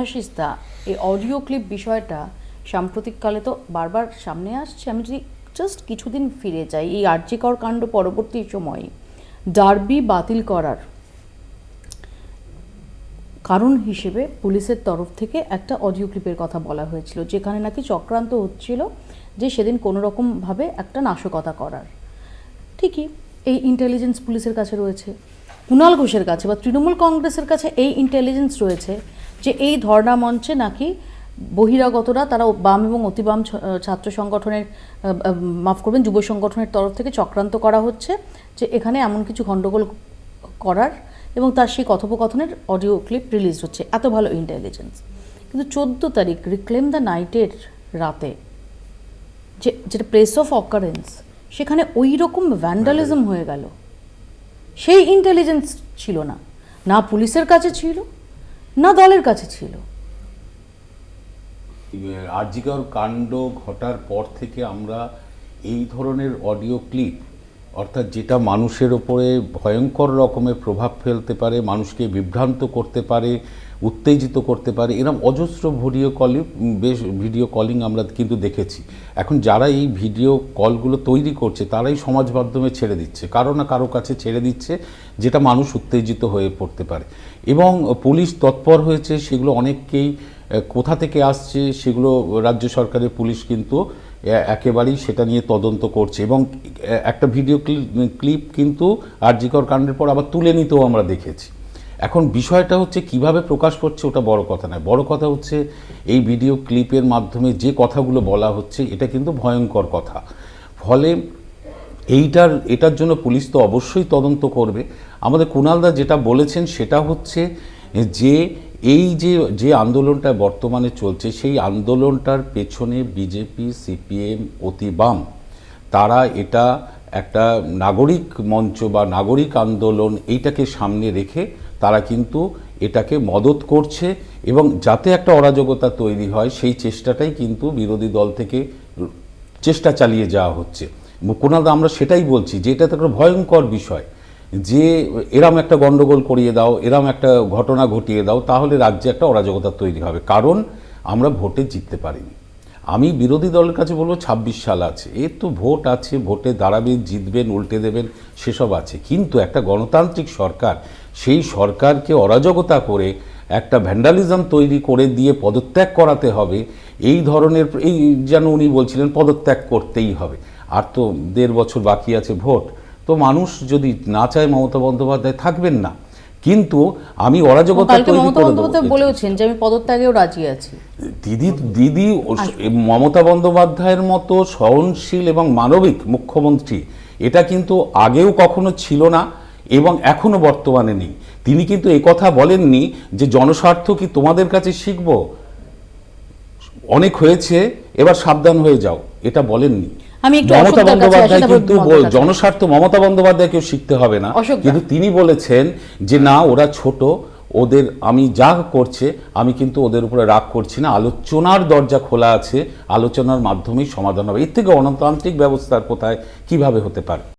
স্নেহাশিস দা এই audio clip বিষয়টা সাম্প্রতিককালে তো বারবার সামনে আসছে। আমি যদি জাস্ট কিছুদিন ফিরে যাই, এই আর্যিকর কাণ্ড পরবর্তী সময়ে ডার্বি বাতিল করার কারণ হিসেবে পুলিশের তরফ থেকে একটা অডিও ক্লিপের কথা বলা হয়েছিল, যেখানে নাকি চক্রান্ত হচ্ছিল যে সেদিন কোনো রকমভাবে একটা নাশকতা করার। ঠিকই, এই ইন্টেলিজেন্স পুলিশের কাছে রয়েছে কুণাল ঘোষের কাছে বা তৃণমূল কংগ্রেসের কাছে এই ইন্টেলিজেন্স রয়েছে। যে এই ধর্ণা মঞ্চে নাকি বহিরাগতরা তারা বাম এবং অতিবাম ছাত্র সংগঠনের মাফ করবেন যুব সংগঠনের তরফ থেকে চক্রান্ত করা হচ্ছে যে এখানে এমন কিছু গণ্ডগোল করার এবং তার সেই কথোপকথনের অডিও ক্লিপ রিলিজ হচ্ছে। এত ভালো ইন্টেলিজেন্স কিন্তু চোদ্দ তারিখ রিক্লেম দ্য নাইটের রাতে যে যেটা প্লেস অফ অকারেন্স সেখানে ওই রকম ভ্যান্ডালিজম হয়ে গেল। সেই ইন্টেলিজেন্স ছিল না। না পুলিশের কাছে ছিল না দলের কাছে ছিল। আর্জিকর কাণ্ড ঘটার পর থেকে আমরা এই ধরনের অডিও ক্লিপ, অর্থাৎ যেটা মানুষের ওপরে ভয়ঙ্কর রকমের প্রভাব ফেলতে পারে, মানুষকে বিভ্রান্ত করতে পারে উত্তেজিত করতে পারে। এরকম অজস্র ভিডিও কলিং বেশ ভিডিও কলিং আমরা কিন্তু দেখেছি। এখন যারা এই ভিডিও কলগুলো তৈরি করছে, তারাই সমাজ মাধ্যমে ছেড়ে দিচ্ছে। কারও না কারও কাছে ছেড়ে দিচ্ছে, যেটা মানুষ উত্তেজিত হয়ে পড়তে পারে। এবং পুলিশ তৎপর হয়েছে, সেগুলো অনেককেই কোথা থেকে আসছে, সেগুলো রাজ্য সরকারের পুলিশ কিন্তু একেবারেই সেটা নিয়ে তদন্ত করছে। এবং একটা ভিডিও ক্লিপ কিন্তু আরজিকর কাণ্ডের পর আবার তুলে নিতেও আমরা দেখেছি। এখন বিষয়টা হচ্ছে কীভাবে প্রকাশ করছে ওটা বড় কথা নয়। বড় কথা হচ্ছে এই ভিডিও ক্লিপের মাধ্যমে যে কথাগুলো বলা হচ্ছে, এটা কিন্তু ভয়ঙ্কর কথা। ফলে এইটার, এটার জন্য পুলিশ তো অবশ্যই তদন্ত করবে। আমাদের কুণালদা যেটা বলেছেন সেটা হচ্ছে যে এই যে যে আন্দোলনটা বর্তমানে চলছে, সেই আন্দোলনটার পেছনে বিজেপি, সিপিএম, অতি বাম, তারা এটা একটা নাগরিক মঞ্চ বা নাগরিক আন্দোলন এইটাকে সামনে রেখে তারা কিন্তু এটাকে মদত করছে এবং যাতে একটা অরাজকতা তৈরি হয়, সেই চেষ্টাটাই কিন্তু বিরোধী দল থেকে চেষ্টা চালিয়ে যাওয়া হচ্ছে। কুণালদা আমরা সেটাই বলছি যে এটা তো একটা ভয়ঙ্কর বিষয়। যে এরম একটা গণ্ডগোল করিয়ে দাও, এরম একটা ঘটনা ঘটিয়ে দাও, তাহলে রাজ্যে একটা অরাজকতা তৈরি হবে। কারণ আমরা ভোটে জিততে পারিনি। আমি বিরোধী দলের কাছে বলব ছাব্বিশ সাল আছে। এর তো ভোট আছে, ভোটে দাঁড়াবেন, জিতবেন, উল্টে দেবেন, সেসব আছে। কিন্তু একটা গণতান্ত্রিক সরকার সেই সরকারকে অরাজকতা করে একটা ভ্যান্ডালিজম তৈরি করে দিয়ে পদত্যাগ করাতে হবে এই ধরনের এই যেন উনি বলছিলেন পদত্যাগ করতেই হবে। আর তো দেড় বছর বাকি আছে ভোট তো মানুষ যদি না চায় মমতা বন্দ্যোপাধ্যায় থাকবেন না। কিন্তু আমি অরাজকতা তৈরি করে দেবো। বলেওছেন যে আমি পদত্যাগেও রাজি আছি। দিদি দিদি মমতা বন্দ্যোপাধ্যায়ের মতো সহনশীল এবং মানবিক মুখ্যমন্ত্রী এটা কিন্তু আগেও কখনো ছিল না। এবং এখনও বর্তমানে নেই। তিনি কিন্তু কথা বলেননি যে জনস্বার্থ কি তোমাদের কাছে শিখব? অনেক হয়েছে এবার সাবধান হয়ে যাও। এটা বলেননি। আমি মমতা বন্দ্যোপাধ্যায় কিন্তু জনস্বার্থ মমতা বন্দ্যোপাধ্যায়কেও শিখতে হবে না। কিন্তু তিনি বলেছেন যে না ওরা ছোট ওদের আমি যা করছে আমি কিন্তু ওদের উপরে রাগ করছি না। আলোচনার দরজা খোলা আছে আলোচনার মাধ্যমেই সমাধান হবে। এর থেকে অনতান্ত্রিক ব্যবস্থার কোথায় কীভাবে হতে পারে?